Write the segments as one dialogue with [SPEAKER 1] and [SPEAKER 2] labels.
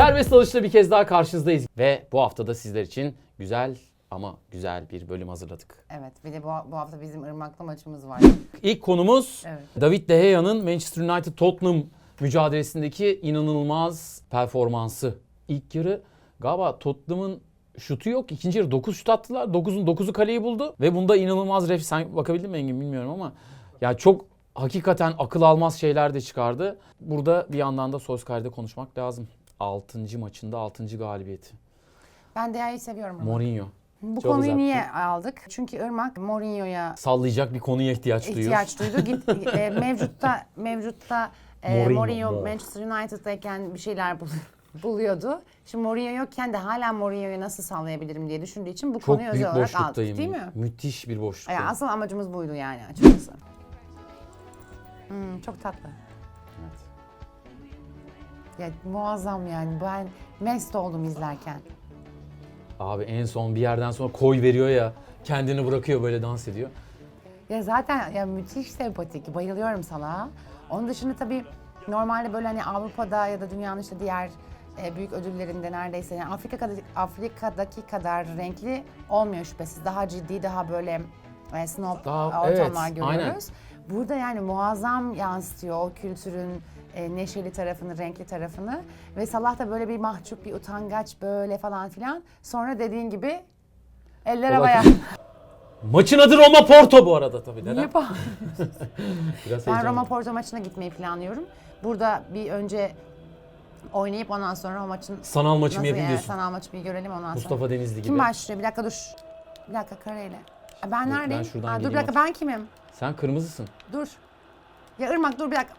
[SPEAKER 1] Serbest dalışla bir kez daha karşınızdayız. Ve bu hafta da sizler için güzel ama güzel bir bölüm hazırladık.
[SPEAKER 2] Evet bir de bu, bu hafta bizim Irmak'la maçımız var.
[SPEAKER 1] İlk konumuz
[SPEAKER 2] Evet.
[SPEAKER 1] David De Gea'nın Manchester United Tottenham mücadelesindeki inanılmaz performansı. İlk yarı galiba Tottenham'ın şutu yok. İkinci yarı 9 şut attılar. 9'un 9'u kaleyi buldu. Ve bunda inanılmaz ref... Sen bakabildin mi Engin bilmiyorum ama. Ya çok hakikaten akıl almaz şeyler de çıkardı. Burada bir yandan da Solskjaer'de konuşmak lazım. 6. maçında 6. galibiyeti.
[SPEAKER 2] Ben Dea'yı seviyorum ama.
[SPEAKER 1] Mourinho.
[SPEAKER 2] Bu
[SPEAKER 1] çok
[SPEAKER 2] konuyu
[SPEAKER 1] güzel.
[SPEAKER 2] niye aldık? Çünkü Irmak Mourinho'ya
[SPEAKER 1] Sallayacak bir konuya ihtiyaç duyuyor.
[SPEAKER 2] ihtiyaç duydu. Git, e, mevcutta mevcutta e,
[SPEAKER 1] Mourinho,
[SPEAKER 2] Mourinho
[SPEAKER 1] Mo.
[SPEAKER 2] Manchester United'dayken bir şeyler bul- buluyordu. Şimdi Mourinho yokken de hala Mourinho'yu nasıl sallayabilirim diye düşündüğü için bu
[SPEAKER 1] Çok
[SPEAKER 2] konuyu
[SPEAKER 1] büyük
[SPEAKER 2] özel olarak aldık.
[SPEAKER 1] boşluktayım.
[SPEAKER 2] Değil mi?
[SPEAKER 1] Müthiş bir boşluktayım.
[SPEAKER 2] Yani asıl amacımız buydu yani açıkçası. Hmm, çok tatlı. Ya muazzam yani. Ben mest oldum izlerken.
[SPEAKER 1] Abi en son bir yerden sonra koy veriyor ya. Kendini bırakıyor böyle dans ediyor.
[SPEAKER 2] Ya zaten ya müthiş sempatik. Bayılıyorum Salah'a. Onun dışında tabii normalde böyle hani Avrupa'da ya da dünyanın işte diğer e, büyük ödüllerinde neredeyse yani Afrika'da Afrika'daki kadar renkli olmuyor şüphesiz. Daha ciddi, daha böyle e, snob
[SPEAKER 1] Daha-
[SPEAKER 2] ortamlar
[SPEAKER 1] evet,
[SPEAKER 2] görüyoruz.
[SPEAKER 1] aynen.
[SPEAKER 2] Burada yani muazzam yansıtıyor o kültürün e, neşeli tarafını, renkli tarafını. Ve Salah da böyle bir mahcup, bir utangaç böyle falan filan. Sonra dediğin gibi eller havaya.
[SPEAKER 1] Maçın adı Roma Porto bu arada tabii. Neden?
[SPEAKER 2] Niye bağ-
[SPEAKER 1] Biraz
[SPEAKER 2] Ben
[SPEAKER 1] heyecanlı.
[SPEAKER 2] Roma Porto maçına gitmeyi planlıyorum. Burada bir önce oynayıp ondan sonra o maçın
[SPEAKER 1] Sanal maçımı yapayım
[SPEAKER 2] yani
[SPEAKER 1] diyorsun.
[SPEAKER 2] sanal maçı bir görelim ondan sonra.
[SPEAKER 1] Mustafa Denizli gibi.
[SPEAKER 2] Kim başlıyor? Bir dakika dur. Bir dakika kareyle. Ben neredeyim?
[SPEAKER 1] ben şuradan
[SPEAKER 2] Ha, dur bir
[SPEAKER 1] geleyim
[SPEAKER 2] dakika ben kimim?
[SPEAKER 1] Sen kırmızısın.
[SPEAKER 2] Dur. Ya Irmak dur bir dakika.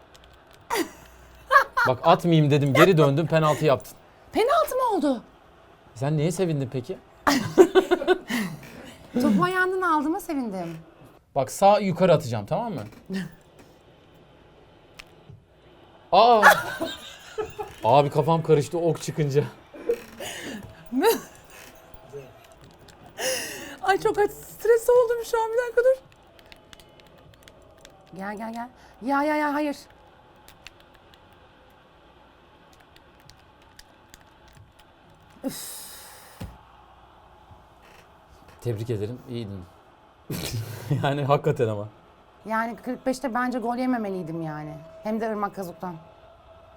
[SPEAKER 1] Bak atmayayım dedim geri döndüm penaltı yaptın.
[SPEAKER 2] Penaltı mı oldu?
[SPEAKER 1] Sen neye sevindin peki?
[SPEAKER 2] Topu ayağından aldığıma sevindim.
[SPEAKER 1] Bak sağ yukarı atacağım tamam mı? Aa! Abi kafam karıştı ok çıkınca.
[SPEAKER 2] Ay çok stres oldum şu an bir dakika dur. Gel gel gel. Ya ya ya hayır.
[SPEAKER 1] Tebrik ederim. iyiydin. yani hakikaten ama.
[SPEAKER 2] Yani 45'te bence gol yememeliydim yani. Hem de Irmak Kazuk'tan.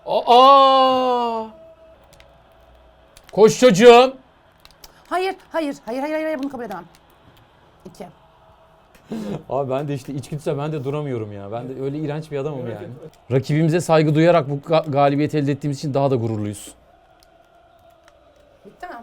[SPEAKER 1] Aa! Koş çocuğum.
[SPEAKER 2] Hayır, hayır, hayır, hayır, hayır, bunu kabul edemem. İki.
[SPEAKER 1] Abi ben de işte içgüdüsel ben de duramıyorum ya. Ben de öyle iğrenç bir adamım yani. Rakibimize saygı duyarak bu ga- galibiyeti elde ettiğimiz için daha da gururluyuz.
[SPEAKER 2] Bitti mi?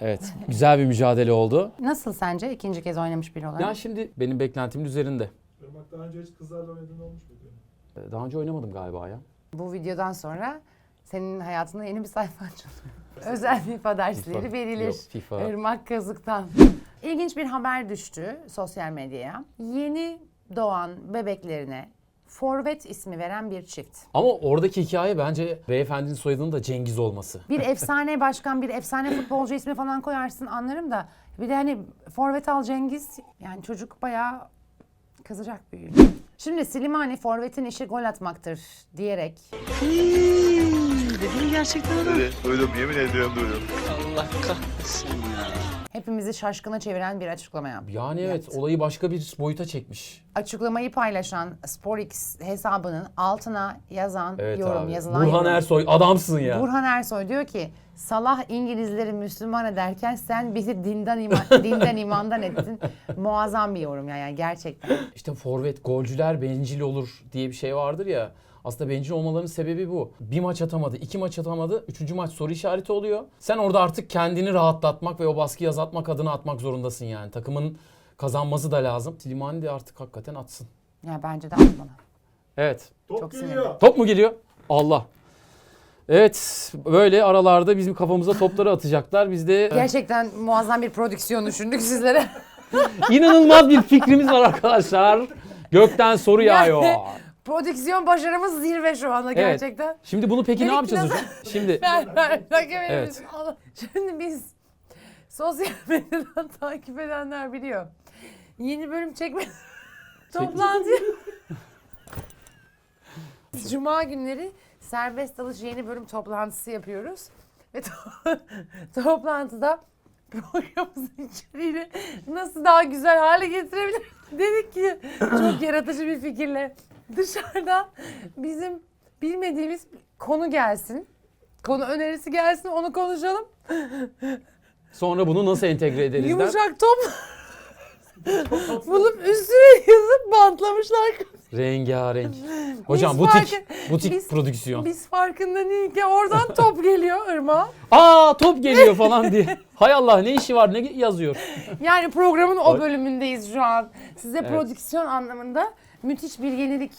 [SPEAKER 1] Evet. Güzel bir mücadele oldu.
[SPEAKER 2] Nasıl sence ikinci kez oynamış biri olarak?
[SPEAKER 1] Ya şimdi benim beklentimin üzerinde.
[SPEAKER 3] Irmak daha önce hiç kızlarla oynadığın olmuş muydu?
[SPEAKER 1] Daha önce oynamadım galiba ya.
[SPEAKER 2] Bu videodan sonra senin hayatında yeni bir sayfa açılıyor. Özel FIFA dersleri
[SPEAKER 1] FIFA.
[SPEAKER 2] verilir.
[SPEAKER 1] Yok, FIFA.
[SPEAKER 2] Irmak Kazık'tan. İlginç bir haber düştü sosyal medyaya. Yeni doğan bebeklerine forvet ismi veren bir çift.
[SPEAKER 1] Ama oradaki hikaye bence beyefendinin soyadının da Cengiz olması.
[SPEAKER 2] Bir efsane başkan, bir efsane futbolcu ismi falan koyarsın anlarım da. Bir de hani forvet al Cengiz. Yani çocuk bayağı kızacak büyüğünü. Şimdi Slimani forvetin işi gol atmaktır diyerek
[SPEAKER 3] Öyle duydum yemin ediyorum duydum.
[SPEAKER 2] Hepimizi şaşkına çeviren bir açıklama yaptı.
[SPEAKER 1] Yani evet
[SPEAKER 2] Yaptı.
[SPEAKER 1] olayı başka bir boyuta çekmiş.
[SPEAKER 2] Açıklamayı paylaşan SporX hesabının altına yazan
[SPEAKER 1] Evet
[SPEAKER 2] yorum,
[SPEAKER 1] abi.
[SPEAKER 2] yazılan
[SPEAKER 1] Burhan
[SPEAKER 2] yorum.
[SPEAKER 1] Ersoy adamsın ya.
[SPEAKER 2] Burhan Ersoy diyor ki Salah İngilizleri Müslüman ederken sen bizi dinden, iman, dinden imandan ettin. Muazzam bir yorum ya yani gerçekten.
[SPEAKER 1] İşte forvet golcüler bencil olur diye bir şey vardır ya. Aslında bencil olmalarının sebebi bu. Bir maç atamadı, iki maç atamadı, üçüncü maç soru işareti oluyor. Sen orada artık kendini rahatlatmak ve o baskıyı azaltmak adına atmak zorundasın yani. Takımın kazanması da lazım. Slimani de artık hakikaten atsın.
[SPEAKER 2] Ya bence de atmalı.
[SPEAKER 1] Evet.
[SPEAKER 3] Top
[SPEAKER 2] Çok
[SPEAKER 3] geliyor.
[SPEAKER 1] Top mu geliyor? Allah. Evet böyle aralarda bizim kafamıza topları atacaklar. Biz de
[SPEAKER 2] Gerçekten muazzam bir prodüksiyon düşündük sizlere.
[SPEAKER 1] inanılmaz bir fikrimiz var arkadaşlar. Gökten soru yağıyor.
[SPEAKER 2] Prodüksiyon başarımız zirve şu anda
[SPEAKER 1] Evet.
[SPEAKER 2] gerçekten.
[SPEAKER 1] Şimdi bunu peki ne
[SPEAKER 2] Dedik
[SPEAKER 1] yapacağız hocam? Şimdi
[SPEAKER 2] Ver ver. Rakip
[SPEAKER 1] Evet.
[SPEAKER 2] Allah. Şimdi biz sosyal medyadan takip edenler biliyor. Yeni bölüm çekme toplantı Cuma günleri serbest dalış yeni bölüm toplantısı yapıyoruz. Ve to- toplantıda programımızın içeriğini nasıl daha güzel hale getirebiliriz dedik ki çok yaratıcı bir fikirle dışarıdan bizim bilmediğimiz konu gelsin. Konu önerisi gelsin onu konuşalım.
[SPEAKER 1] Sonra bunu nasıl entegre ederiz der.
[SPEAKER 2] Yumuşak top bulup üstüne yazıp bantlamışlar.
[SPEAKER 1] Rengarenk. Hocam
[SPEAKER 2] Biz
[SPEAKER 1] butik,
[SPEAKER 2] farkı-
[SPEAKER 1] butik
[SPEAKER 2] biz-
[SPEAKER 1] prodüksiyon.
[SPEAKER 2] Biz farkında değil ki oradan top geliyor Irma.
[SPEAKER 1] Aa top geliyor falan diye. Hay Allah ne işi var ne yazıyor.
[SPEAKER 2] Yani programın o bölümündeyiz şu an. Size
[SPEAKER 1] Evet.
[SPEAKER 2] prodüksiyon anlamında müthiş bir yenilik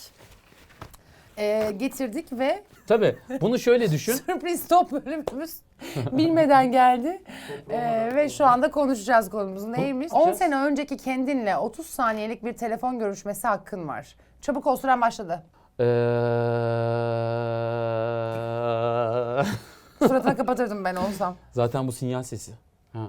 [SPEAKER 2] e, getirdik ve
[SPEAKER 1] Tabii bunu şöyle düşün.
[SPEAKER 2] sürpriz top bölümümüz bilmeden geldi. E, ve şu anda konuşacağız konumuz neymiş? 10 sene önceki kendinle 30 saniyelik bir telefon görüşmesi hakkın var. Çabuk ol süren başladı.
[SPEAKER 1] Ee...
[SPEAKER 2] Suratına kapatırdım ben olsam.
[SPEAKER 1] Zaten bu sinyal sesi. Ha.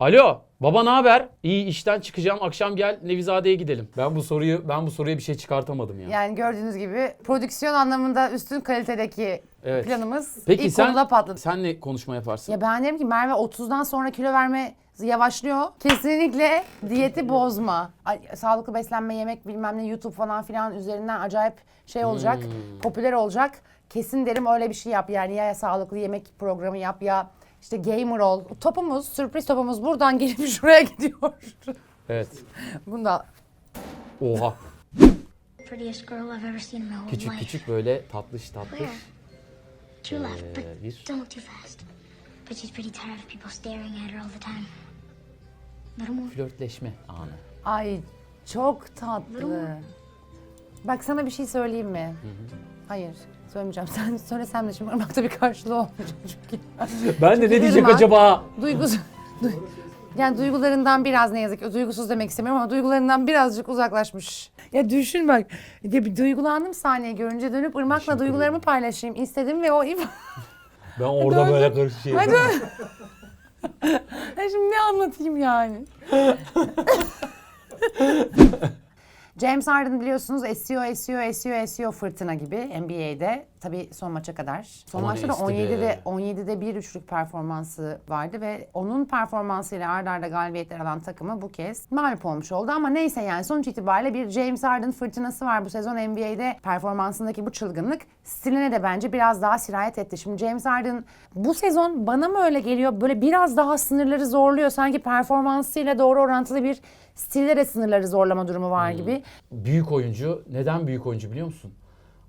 [SPEAKER 1] Alo, baba ne haber? İyi işten çıkacağım. Akşam gel Nevizade'ye gidelim. Ben bu soruyu ben bu soruya bir şey çıkartamadım ya.
[SPEAKER 2] Yani gördüğünüz gibi prodüksiyon anlamında üstün kalitedeki
[SPEAKER 1] Evet.
[SPEAKER 2] planımız
[SPEAKER 1] Peki
[SPEAKER 2] ilk
[SPEAKER 1] sen
[SPEAKER 2] konuda patladı.
[SPEAKER 1] sen ne konuşma yaparsın?
[SPEAKER 2] Ya ben derim ki Merve 30'dan sonra kilo verme yavaşlıyor. Kesinlikle diyeti bozma. Ay, sağlıklı beslenme, yemek bilmem ne YouTube falan filan üzerinden acayip şey olacak.
[SPEAKER 1] Hmm.
[SPEAKER 2] Popüler olacak. Kesin derim öyle bir şey yap. Yani ya sağlıklı yemek programı yap ya işte gamer ol. Topumuz, sürpriz topumuz buradan gelip şuraya gidiyor.
[SPEAKER 1] Evet.
[SPEAKER 2] Bunda
[SPEAKER 1] Oha.
[SPEAKER 4] prettiest girl I've ever seen in my whole
[SPEAKER 1] Küçük
[SPEAKER 4] life.
[SPEAKER 1] küçük böyle tatlış tatlış.
[SPEAKER 4] But
[SPEAKER 1] Ee, bir
[SPEAKER 4] don't look too fast. But she's pretty tired of people staring at her all the time. Little more.
[SPEAKER 1] flörtleşme anı.
[SPEAKER 2] ay çok tatlı. Bak sana bir şey söyleyeyim mi? Hayır. Söylemeyeceğim. Sen söylesem de şimdi ırmakta bir karşılığı olmayacak çünkü.
[SPEAKER 1] Ben de ne diyecek
[SPEAKER 2] Irmak-
[SPEAKER 1] acaba?
[SPEAKER 2] Duygus du- yani duygularından biraz ne yazık ki duygusuz demek istemiyorum ama duygularından birazcık uzaklaşmış. Ya düşün bak. Ya bir duygulandım sahneyi görünce dönüp ırmakla duygularımı paylaşayım istedim ve o if
[SPEAKER 1] Ben orada
[SPEAKER 2] Hadi
[SPEAKER 1] böyle karışıyorum.
[SPEAKER 2] Hadi. Ya şimdi ne anlatayım yani? James Harden biliyorsunuz esiyor, esiyor, esiyor, esiyor fırtına gibi NBA'de. Tabii son maça kadar. Son
[SPEAKER 1] Aman
[SPEAKER 2] maçta da
[SPEAKER 1] esti be.
[SPEAKER 2] 17'de 17'de bir üçlük performansı vardı ve onun performansıyla arda arda galibiyetler alan takımı bu kez mağlup olmuş oldu. Ama neyse yani sonuç itibariyle bir James Harden fırtınası var bu sezon NBA'de. Performansındaki bu çılgınlık stiline de bence biraz daha sirayet etti. Şimdi James Harden bu sezon bana mı öyle geliyor? Böyle biraz daha sınırları zorluyor. Sanki performansıyla doğru orantılı bir stilde de sınırları zorlama durumu var gibi.
[SPEAKER 1] Büyük oyuncu. Neden büyük oyuncu biliyor musun?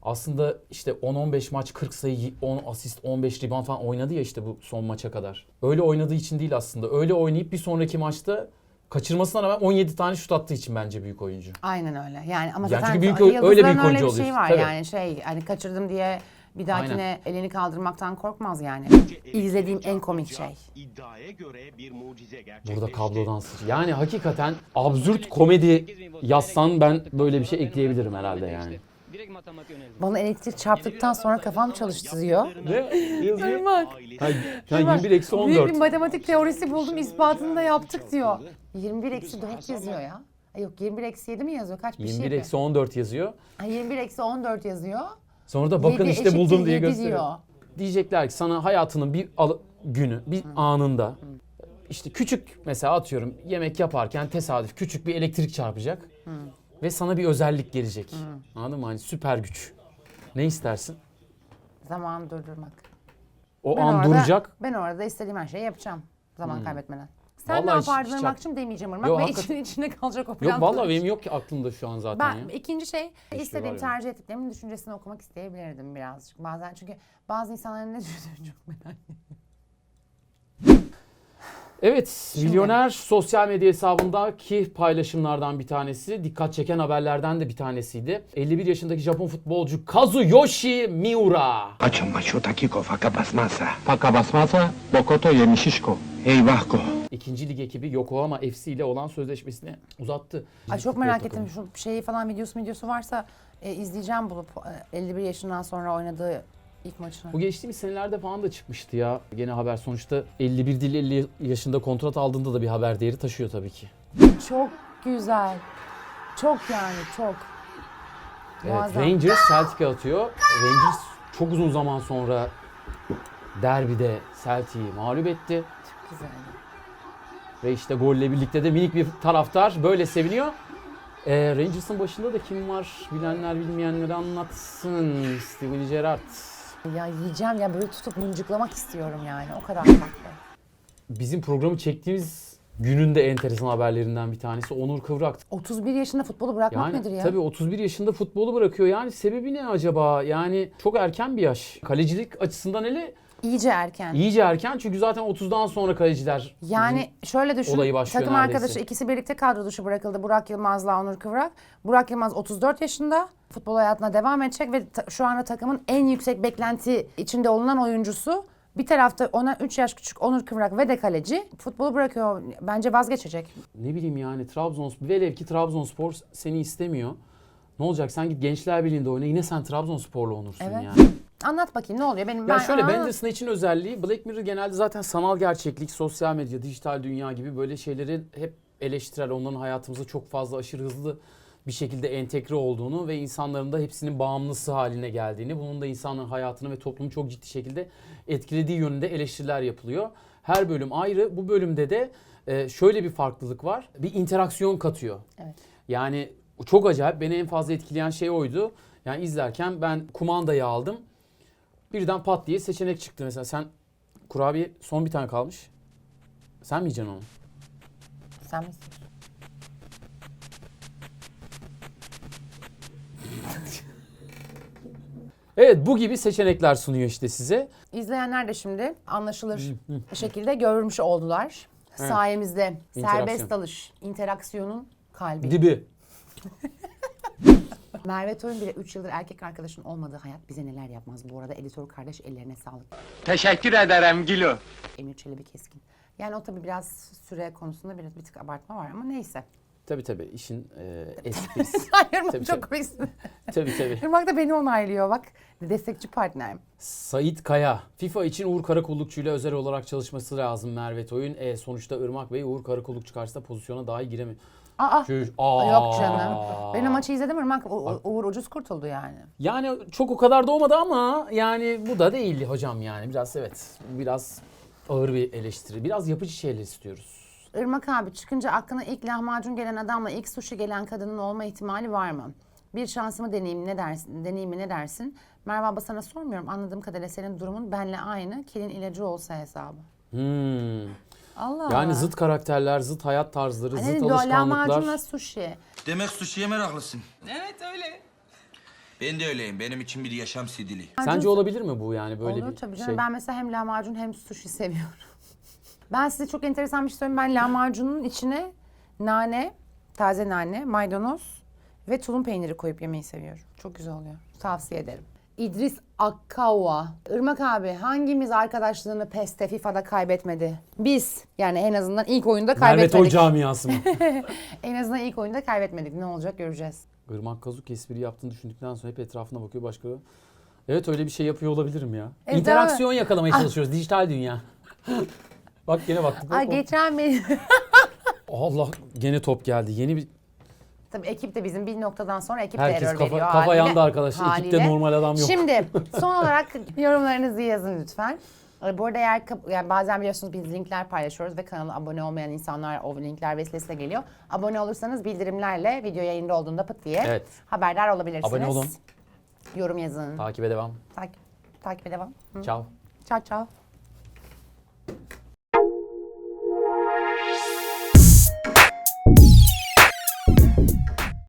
[SPEAKER 1] Aslında işte 10-15 maç 40 sayı 10 asist 15 rebound falan oynadı ya işte bu son maça kadar. Öyle oynadığı için değil aslında. Öyle oynayıp bir sonraki maçta kaçırmasına rağmen 17 tane şut attığı için bence büyük oyuncu.
[SPEAKER 2] Aynen öyle. Yani ama
[SPEAKER 1] Yani
[SPEAKER 2] zaten
[SPEAKER 1] çünkü büyük- öyle büyük
[SPEAKER 2] öyle
[SPEAKER 1] oyuncu
[SPEAKER 2] bir şey
[SPEAKER 1] oluyorsun.
[SPEAKER 2] var
[SPEAKER 1] Tabii.
[SPEAKER 2] yani şey hani kaçırdım diye bir dahakine elini kaldırmaktan korkmaz yani. İzlediğim en komik şey.
[SPEAKER 5] İddiaya göre bir mucize gerçekleşti.
[SPEAKER 1] Burada kablodan sıçrıyor. Yani hakikaten absürt komedi yazsan ben böyle bir şey ekleyebilirim herhalde yani.
[SPEAKER 6] Direkt matematik önemli.
[SPEAKER 2] Bana elektrik çarptıktan sonra kafam çalıştırıyor.
[SPEAKER 1] Ne yazıyor?
[SPEAKER 2] Irmak.
[SPEAKER 1] Ha, ha, 21 eksi
[SPEAKER 2] Büyük bir
[SPEAKER 1] 14.
[SPEAKER 2] matematik teorisi buldum ispatını da yaptık diyor. 21 eksi 4 yazıyor ya. Yok 21 eksi 7 mi yazıyor? Kaç bir şey
[SPEAKER 1] 21
[SPEAKER 2] yapıyor.
[SPEAKER 1] eksi 14 yazıyor.
[SPEAKER 2] Ha, 21 eksi 14 yazıyor.
[SPEAKER 1] Sonra da bakın
[SPEAKER 2] Yedi
[SPEAKER 1] işte
[SPEAKER 2] eşittir
[SPEAKER 1] buldum diye
[SPEAKER 2] yedi
[SPEAKER 1] gösteriyor.
[SPEAKER 2] diyor.
[SPEAKER 1] Diyecekler ki sana hayatının bir al- günü, bir anında işte küçük mesela atıyorum yemek yaparken tesadüf küçük bir elektrik çarpacak ve sana bir özellik gelecek. Anladın mı? Hani süper güç. Ne istersin?
[SPEAKER 2] Zamanı durdurmak.
[SPEAKER 1] O
[SPEAKER 2] Ben
[SPEAKER 1] an
[SPEAKER 2] orada,
[SPEAKER 1] duracak.
[SPEAKER 2] Ben orada istediğim her şeyi yapacağım. Zaman kaybetmeden. Sen
[SPEAKER 1] Vallahi
[SPEAKER 2] ne
[SPEAKER 1] hiç-
[SPEAKER 2] yapardın
[SPEAKER 1] hiç
[SPEAKER 2] Irmak'cığım demeyeceğim Irmak.
[SPEAKER 1] Yok,
[SPEAKER 2] ve
[SPEAKER 1] hakikaten-
[SPEAKER 2] içine, içine kalacak o plan.
[SPEAKER 1] Yok vallahi benim yok ki aklımda şu an zaten
[SPEAKER 2] Ben
[SPEAKER 1] ya.
[SPEAKER 2] ikinci şey istediğim
[SPEAKER 1] var
[SPEAKER 2] tercih ettiklerimin düşüncesini okumak isteyebilirdim birazcık. Bazen çünkü bazı insanların ne düşündüğünü çok merak ediyorum.
[SPEAKER 1] Evet, milyoner sosyal medya hesabındaki paylaşımlardan bir tanesi, dikkat çeken haberlerden de bir tanesiydi. 51 yaşındaki Japon futbolcu Kazuyoshi Miura.
[SPEAKER 7] Kaçın maço takiko faka basmazsa. Faka basmazsa Bokoto yemişişko. Eyvahko.
[SPEAKER 1] İkinci lig ekibi Yokohama FC ile olan sözleşmesini uzattı.
[SPEAKER 2] Ay çok merak ettim. Şu şeyi falan videosu videosu varsa e, izleyeceğim bulup e, 51 yaşından sonra oynadığı ilk maçını.
[SPEAKER 1] Bu geçtiğimiz senelerde falan da çıkmıştı ya. Gene haber sonuçta 51 değil 50 yaşında kontrat aldığında da bir haber değeri taşıyor tabii ki.
[SPEAKER 2] Çok güzel. Çok yani çok.
[SPEAKER 1] Evet,
[SPEAKER 2] Muazzam.
[SPEAKER 1] Rangers Celtic'e atıyor. Rangers çok uzun zaman sonra derbide Celtic'i mağlup etti.
[SPEAKER 2] Güzel.
[SPEAKER 1] Ve işte golle birlikte de minik bir taraftar böyle seviniyor. Ee, Rangers'ın başında da kim var bilenler bilmeyenler anlatsın. Steven Gerrard.
[SPEAKER 2] Ya yiyeceğim ya böyle tutup mıncıklamak istiyorum yani. O kadar tatlı.
[SPEAKER 1] Bizim programı çektiğimiz günün de enteresan haberlerinden bir tanesi Onur Kıvrak.
[SPEAKER 2] 31 yaşında futbolu bırakmak
[SPEAKER 1] Yani
[SPEAKER 2] nedir ya?
[SPEAKER 1] tabii 31 yaşında futbolu bırakıyor. Yani sebebi ne acaba? Yani çok erken bir yaş. Kalecilik açısından hele
[SPEAKER 2] İyice erken.
[SPEAKER 1] iyice erken. Çünkü zaten 30'dan sonra kaleciler
[SPEAKER 2] Yani şöyle düşün.
[SPEAKER 1] olayı başlıyor
[SPEAKER 2] takım
[SPEAKER 1] neredeyse.
[SPEAKER 2] arkadaşı ikisi birlikte kadro dışı bırakıldı. Burak Yılmaz'la Onur Kıvrak. Burak Yılmaz 34 yaşında. Futbol hayatına devam edecek ve ta- şu anda takımın en yüksek beklenti içinde olunan oyuncusu. Bir tarafta ona 3 yaş küçük Onur Kıvrak ve de kaleci. Futbolu bırakıyor. Bence vazgeçecek.
[SPEAKER 1] ne bileyim yani Trabzonspor velev ki Trabzonspor seni istemiyor. Ne olacak sen git Gençler Birliği'nde oyna yine sen Trabzonsporlu olursun
[SPEAKER 2] Evet.
[SPEAKER 1] yani.
[SPEAKER 2] Anlat bakayım ne oluyor? Benim
[SPEAKER 1] Ya
[SPEAKER 2] ben
[SPEAKER 1] şöyle
[SPEAKER 2] Aa,
[SPEAKER 1] Bandersnatch için özelliği Black Mirror genelde zaten sanal gerçeklik, sosyal medya, dijital dünya gibi böyle şeyleri hep eleştirel, onların hayatımıza çok fazla aşırı hızlı bir şekilde entegre olduğunu ve insanların da hepsinin bağımlısı haline geldiğini, bunun da insanların hayatını ve toplumu çok ciddi şekilde etkilediği yönünde eleştiriler yapılıyor. Her bölüm ayrı. Bu bölümde de e, şöyle bir farklılık var. Bir interaksiyon katıyor.
[SPEAKER 2] Evet.
[SPEAKER 1] Yani çok acayip. Beni en fazla etkileyen şey oydu. Yani izlerken ben kumandayı aldım. Birden pat diye seçenek çıktı. Mesela sen kurabiye son bir tane kalmış. Sen mi yiyeceksin onu?
[SPEAKER 2] Sen misin?
[SPEAKER 1] Evet bu gibi seçenekler sunuyor işte size.
[SPEAKER 2] İzleyenler de şimdi anlaşılır şekilde görmüş oldular. Sayemizde
[SPEAKER 1] İnteraksiyon.
[SPEAKER 2] serbest dalış, interaksiyonun kalbi.
[SPEAKER 1] Dibi.
[SPEAKER 2] Merve Toyun bile 3 yıldır erkek arkadaşın olmadığı hayat bize neler yapmaz. Bu arada editör kardeş ellerine sağlık.
[SPEAKER 7] Teşekkür ederim Gilo.
[SPEAKER 2] Emir Çelebi Keskin. Yani o tabii biraz süre konusunda biraz bir tık abartma var ama neyse.
[SPEAKER 1] Tabii tabii işin e, esprisi.
[SPEAKER 2] Hayır
[SPEAKER 1] Tabii,
[SPEAKER 2] çok komiksin.
[SPEAKER 1] tabii tabii.
[SPEAKER 2] Irmak da beni onaylıyor bak. Destekçi partnerim.
[SPEAKER 1] Sait Kaya. FIFA için Uğur Karakullukçu ile özel olarak çalışması lazım Merve Toyun. E, sonuçta Irmak Bey Uğur Karakullukçu karşısında pozisyona dahi giremiyor.
[SPEAKER 2] Aa,
[SPEAKER 1] Çüş- Aa.
[SPEAKER 2] yok canım. Ben o maçı izledim Irmak. U- U- Uğur ucuz kurtuldu yani.
[SPEAKER 1] Yani çok o kadar da olmadı ama yani bu da değil hocam yani. Biraz evet biraz ağır bir eleştiri. Biraz yapıcı şeyler istiyoruz.
[SPEAKER 2] Irmak abi çıkınca aklına ilk lahmacun gelen adamla ilk sushi gelen kadının olma ihtimali var mı? Bir şansımı deneyeyim ne dersin? Deneyeyim mi ne dersin? Merve abla sana sormuyorum. Anladığım kadarıyla senin durumun benle aynı. Kelin ilacı olsa hesabı.
[SPEAKER 1] Hmm.
[SPEAKER 2] Allah
[SPEAKER 1] Yani
[SPEAKER 2] Allah.
[SPEAKER 1] zıt karakterler, zıt hayat tarzları,
[SPEAKER 2] Hani
[SPEAKER 1] zıt
[SPEAKER 2] lo- lahmacunla
[SPEAKER 1] alışkanlıklar.
[SPEAKER 2] sushi.
[SPEAKER 6] Demek sushi'ye meraklısın.
[SPEAKER 8] Evet öyle.
[SPEAKER 6] Ben de öyleyim. Benim için bir yaşam sidili.
[SPEAKER 1] Sence olabilir mi bu yani böyle
[SPEAKER 2] Olur
[SPEAKER 1] bir
[SPEAKER 2] tabii canım.
[SPEAKER 1] şey?
[SPEAKER 2] Ben mesela hem lahmacun hem sushi seviyorum. ben size çok enteresan bir şey söyleyeyim. Ben lahmacunun içine nane, taze nane, maydanoz ve tulum peyniri koyup yemeyi seviyorum. Çok güzel oluyor. Tavsiye ederim. İdris Akkawa. Irmak abi hangimiz arkadaşlığını PES'te FIFA'da kaybetmedi? Biz. Yani en azından ilk oyunda kaybetmedik.
[SPEAKER 1] Toy camiası mı?
[SPEAKER 2] En azından ilk oyunda kaybetmedik. Ne olacak göreceğiz.
[SPEAKER 1] Irmak Kazuk espri yaptığını düşündükten sonra hep etrafına bakıyor başka. Evet öyle bir şey yapıyor olabilirim ya.
[SPEAKER 2] Evet,
[SPEAKER 1] İnteraksiyon yakalamaya çalışıyoruz. Dijital dünya. Bak gene baktık. Bak.
[SPEAKER 2] geçen bir...
[SPEAKER 1] Allah gene top geldi. Yeni bir
[SPEAKER 2] Tabii ekip de bizim bir noktadan sonra ekip de
[SPEAKER 1] Herkes
[SPEAKER 2] error
[SPEAKER 1] kafa-
[SPEAKER 2] veriyor.
[SPEAKER 1] kafa yandı arkadaşlar. Ekipte normal adam yok.
[SPEAKER 2] Şimdi son olarak yorumlarınızı yazın lütfen. Ee, Bu arada eğer yani bazen biliyorsunuz biz linkler paylaşıyoruz ve kanala abone olmayan insanlar o linkler vesilesiyle geliyor. Abone olursanız bildirimlerle video yayında olduğunda pıt diye
[SPEAKER 1] Evet.
[SPEAKER 2] haberdar olabilirsiniz.
[SPEAKER 1] Abone olun.
[SPEAKER 2] Yorum yazın.
[SPEAKER 1] takibe devam.
[SPEAKER 2] Takip, takibe devam. Hı.
[SPEAKER 1] Ciao.
[SPEAKER 2] Ciao ciao.